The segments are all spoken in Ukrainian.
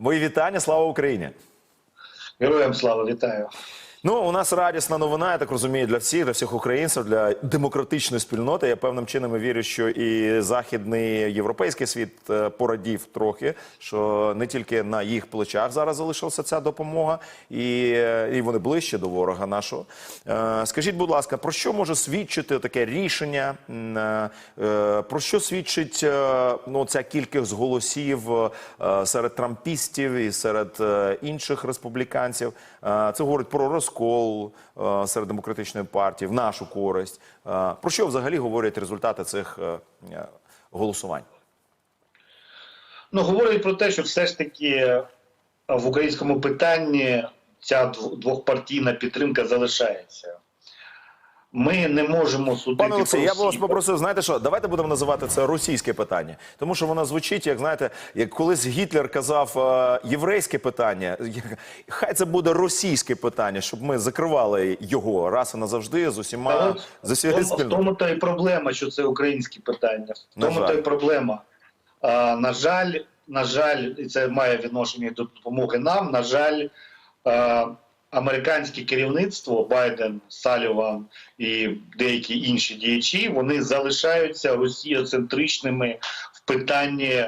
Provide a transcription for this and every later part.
Мої вітання, слава Україні. Героям слава вітаю. Ну, у нас радісна новина, я так розумію, для всіх, для всіх українців, для демократичної спільноти. Я певним чином вірю, що і західний європейський світ е, порадів трохи, що не тільки на їх плечах зараз залишилася ця допомога, і, е, і вони ближче до ворога нашого. Е, Скажіть, будь ласка, про що може свідчити таке рішення? Про що свідчить ну, ця кількість голосів серед трампістів і серед інших республіканців? Це говорить про розкол е, серед демократичної партії в нашу користь. Е, Про що взагалі говорять результати цих е, голосувань? Ну говорять про те, що все ж таки в українському питанні ця дв- двохпартійна підтримка залишається. Ми не можемо судити. Пане Олексій, я б вас попросив, знаєте що, давайте будемо називати це російське питання. Тому що воно звучить, як знаєте, як колись Гітлер казав е, єврейське питання, хай це буде російське питання, щоб ми закривали його раз і назавжди з усіма з в тому, в тому та й проблема, що це українські питання. В тому та й проблема. А, на жаль, на жаль, і це має відношення до допомоги нам. На жаль, а, американське керівництво Байден, Саліван і деякі інші діячі вони залишаються росіоцентричними в питанні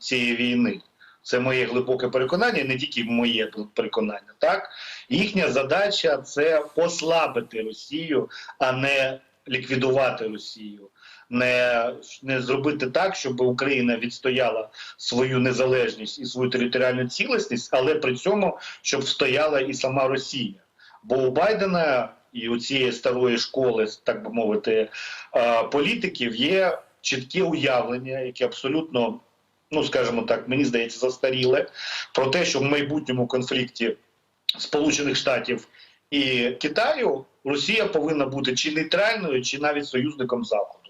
цієї війни. Це моє глибоке переконання, не тільки моє переконання. Так їхня задача це послабити Росію, а не ліквідувати Росію. Не, не зробити так, щоб Україна відстояла свою незалежність і свою територіальну цілісність, але при цьому щоб стояла і сама Росія. Бо у Байдена і у цієї старої школи, так би мовити, е, політиків є чітке уявлення, яке абсолютно, ну скажімо так, мені здається, застаріле, про те, що в майбутньому конфлікті Сполучених Штатів і Китаю Росія повинна бути чи нейтральною, чи навіть союзником Заходу.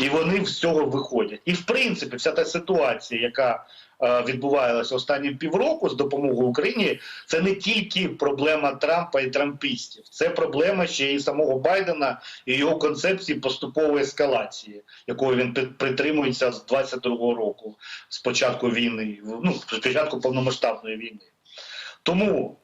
І вони з цього виходять. І в принципі, вся та ситуація, яка е, відбувалася останні півроку з допомогою Україні, це не тільки проблема Трампа і трампістів, це проблема ще і самого Байдена і його концепції поступової ескалації, якої він притримується з 22-го року, з початку війни, ну з початку повномасштабної війни. Тому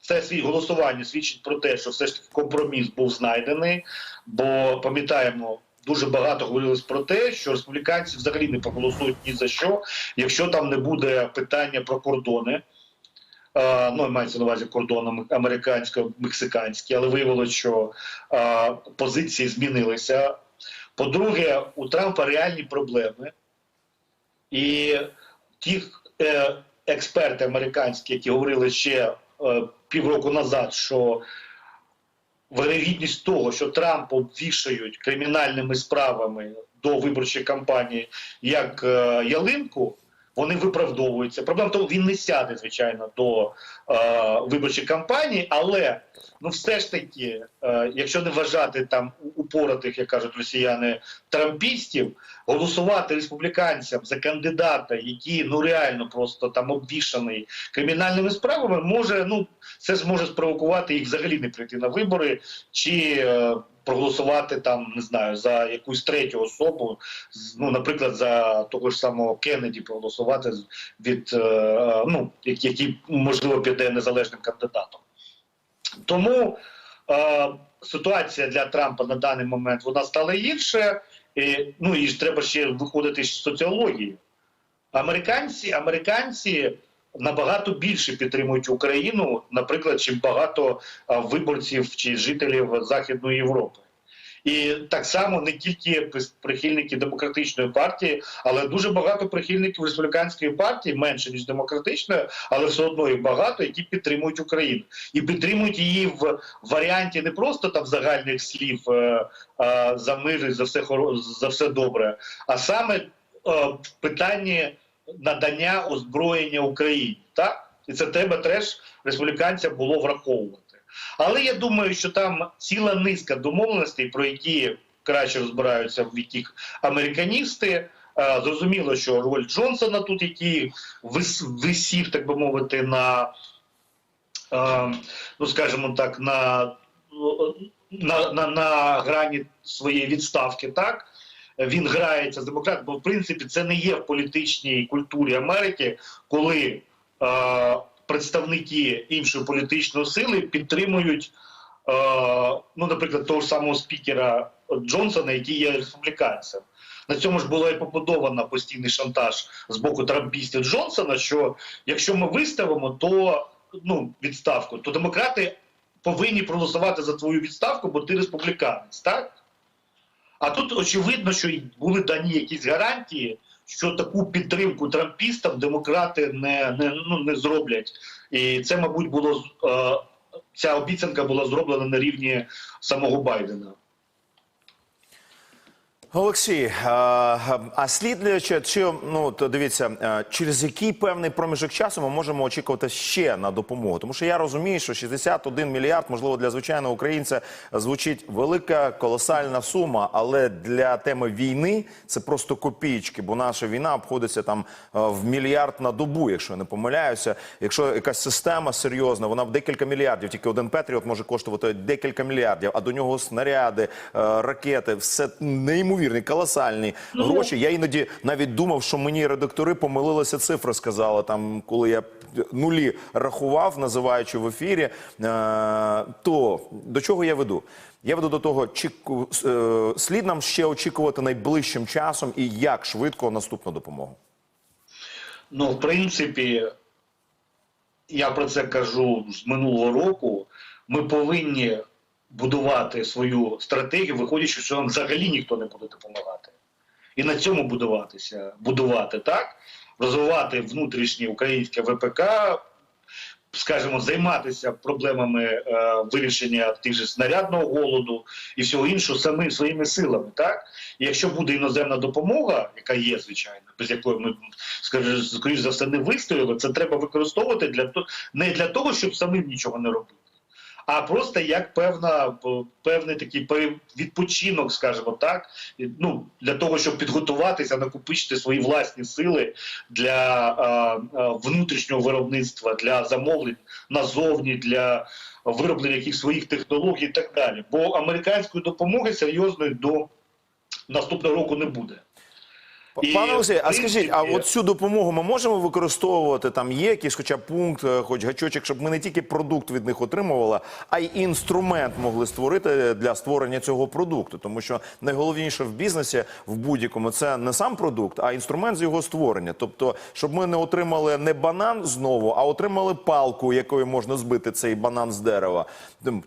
це свій голосування свідчить про те, що все ж таки компроміс був знайдений. Бо пам'ятаємо, дуже багато говорилось про те, що республіканці взагалі не проголосують ні за що, якщо там не буде питання про кордони. Ну, мається на увазі кордони американсько-мексиканські, але виявилося, що е, позиції змінилися. По-друге, у Трампа реальні проблеми, і ті е, експерти американські, які говорили ще е, півроку назад, що вирогідність того, що Трампа обвішають кримінальними справами до виборчої кампанії як е, ялинку, вони виправдовуються. Проблема в тому, він не сяде, звичайно, до е, виборчої кампанії, але ну все ж таки, е, якщо не вважати там упоротих, як кажуть росіяни, трампістів, голосувати республіканцям за кандидата, який ну реально просто там обвішаний кримінальними справами, може ну це зможе спровокувати їх взагалі не прийти на вибори чи е, проголосувати там, не знаю, за якусь третю особу, ну, наприклад, за того ж самого Кеннеді проголосувати від е, е, ну, який можливо піде незалежним кандидатом. Тому е, ситуація для Трампа на даний момент вона стала гірше. І, ну і ж треба ще виходити з соціології. Американці, американці набагато більше підтримують Україну, наприклад, чим багато виборців чи жителів Західної Європи. І так само не тільки прихильники демократичної партії, але дуже багато прихильників республіканської партії, менше ніж демократичної, але все одно їх багато, які підтримують Україну і підтримують її в варіанті не просто там загальних слів е, е, за мир і за все хоро- за все добре, а саме е, в питанні надання озброєння Україні. Так і це треба теж республіканцям було враховувати. Але я думаю, що там ціла низка домовленостей, про які краще розбираються в яких американісти. Зрозуміло, що роль Джонсона тут, який висів, так би мовити, на ну скажімо так, на, на, на, на грані своєї відставки, так він грається з демократом, бо в принципі це не є в політичній культурі Америки, коли е, представники іншої політичної сили підтримують, е, ну, наприклад, того ж самого спікера Джонсона, який є республіканцем. На цьому ж було і побудовано постійний шантаж з боку трампістів Джонсона, що якщо ми виставимо, то ну, відставку, то демократи повинні проголосувати за твою відставку, бо ти республіканець, так? А тут очевидно, що були дані якісь гарантії, що таку підтримку трампістам демократи не, не, ну, не зроблять. І це, мабуть, було е, ця обіцянка була зроблена на рівні самого Байдена. Олексій, а, а слід чи, ну то дивіться, е, через який певний проміжок часу ми можемо очікувати ще на допомогу? Тому що я розумію, що 61 мільярд, можливо, для звичайного українця звучить велика колосальна сума, але для теми війни це просто копійки, бо наша війна обходиться там е, в мільярд на добу, якщо я не помиляюся. Якщо якась система серйозна, вона в декілька мільярдів. Тільки один Петріот може коштувати декілька мільярдів, а до нього снаряди, е, ракети, все неймовірні, колосальні гроші. Я іноді навіть думав, що мені редактори помилилися цифри, сказали там, коли я нулі рахував, називаючи в ефірі. Е, то до чого я веду? Я веду до того, чи е, слід нам ще очікувати найближчим часом і як швидко наступну допомогу. Ну, в принципі, я про це кажу з минулого року. Ми повинні будувати свою стратегію, виходячи, що нам взагалі ніхто не буде допомагати. І на цьому будуватися, будувати так, розвивати внутрішнє українське ВПК, скажімо, займатися проблемами е, вирішення тих же снарядного голоду і всього іншого самим своїми силами. Так, і якщо буде іноземна допомога, яка є звичайно, без якої ми скажімо, скоріш за все не вистояли, це треба використовувати для не для того, щоб самим нічого не робити. А просто як певна певний такий відпочинок, скажімо так, ну для того, щоб підготуватися, накопичити свої власні сили для а, а, внутрішнього виробництва, для замовлень назовні, для вироблення якихось своїх технологій і так далі. Бо американської допомоги серйозної до наступного року не буде. І, Пане Олексій, а скажіть, а от цю допомогу ми можемо використовувати? Там є якийсь хоча б пункт, е, хоч гачочок, щоб ми не тільки продукт від них отримували, а й інструмент могли створити для створення цього продукту. Тому що найголовніше в бізнесі в будь-якому це не сам продукт, а інструмент з його створення. Тобто, щоб ми не отримали не банан знову, а отримали палку, якою можна збити цей банан з дерева.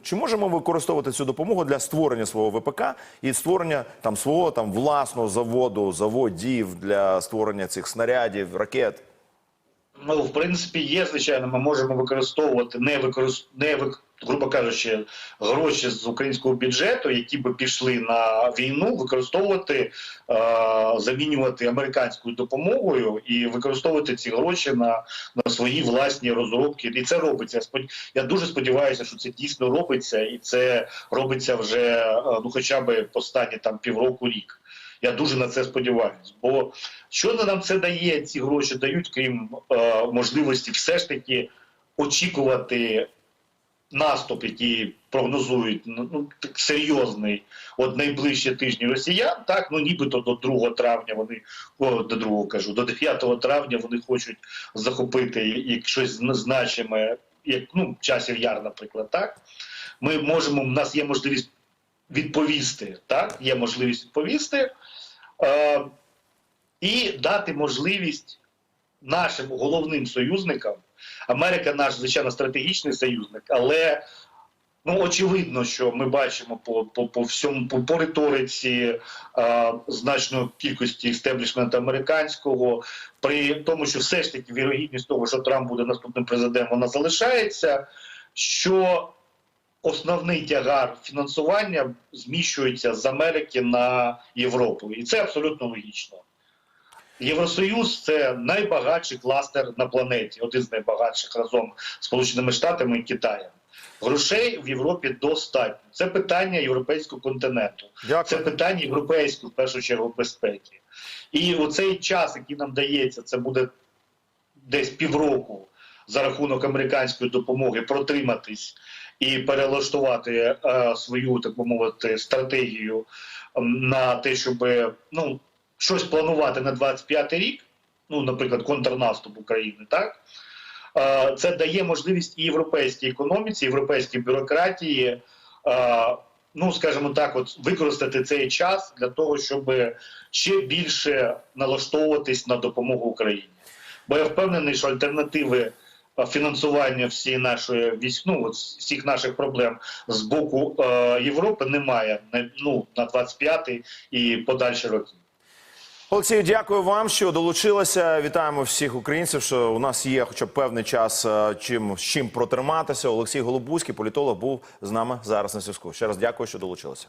Чи можемо використовувати цю допомогу для створення свого ВПК і створення там свого там власного заводу, заводів для створення цих снарядів, ракет? Ну, в принципі, є, звичайно, ми можемо використовувати не використ... не вик... грубо кажучи, гроші з українського бюджету, які би пішли на війну, використовувати, е... замінювати американською допомогою і використовувати ці гроші на, на свої власні розробки. І це робиться. Я спод... Я дуже сподіваюся, що це дійсно робиться, і це робиться вже е, ну, хоча б останні там півроку рік. Я дуже на це сподіваюся. Бо що нам це дає? Ці гроші дають, крім е, можливості, все ж таки очікувати наступ, який прогнозують ну, ну, серйозний от найближчі тижні росіян. Так, ну нібито до 2 травня вони о, до 2 кажу, до 9 травня вони хочуть захопити як щось значиме, як ну часів яр, наприклад, так. Ми можемо, в нас є можливість відповісти, так, є можливість відповісти е, і дати можливість нашим головним союзникам. Америка наш, звичайно, стратегічний союзник, але ну, очевидно, що ми бачимо по, по, по всьому по, по риториці е, значної кількості істеблішменту американського, при тому, що все ж таки вірогідність того, що Трамп буде наступним президентом, вона залишається. що основний тягар фінансування зміщується з Америки на Європу, і це абсолютно логічно. Євросоюз це найбагатший кластер на планеті, один з найбагатших разом з Сполученими Штатами і Китаєм. Грошей в Європі достатньо. Це питання європейського континенту. Дякую. Це питання європейської в першу чергу безпеки. І оцей час, який нам дається, це буде десь півроку за рахунок американської допомоги протриматись і перелаштувати е, свою, так би мовити, стратегію на те, щоб ну, щось планувати на 25 рік, ну, наприклад, контрнаступ України, так? е, це дає можливість і європейській економіці, європейській бюрократії, е, ну скажімо так, от використати цей час для того, щоб ще більше налаштовуватись на допомогу Україні. Бо я впевнений, що альтернативи фінансування всієї нашої ну, от всіх наших проблем з боку е, Європи немає ну, на 25-й і подальші роки. Олексію, дякую вам, що долучилися. Вітаємо всіх українців. Що у нас є, хоча б певний час, е, чим з чим протриматися. Олексій Голубузький, політолог, був з нами зараз на зв'язку. Ще раз дякую, що долучилися.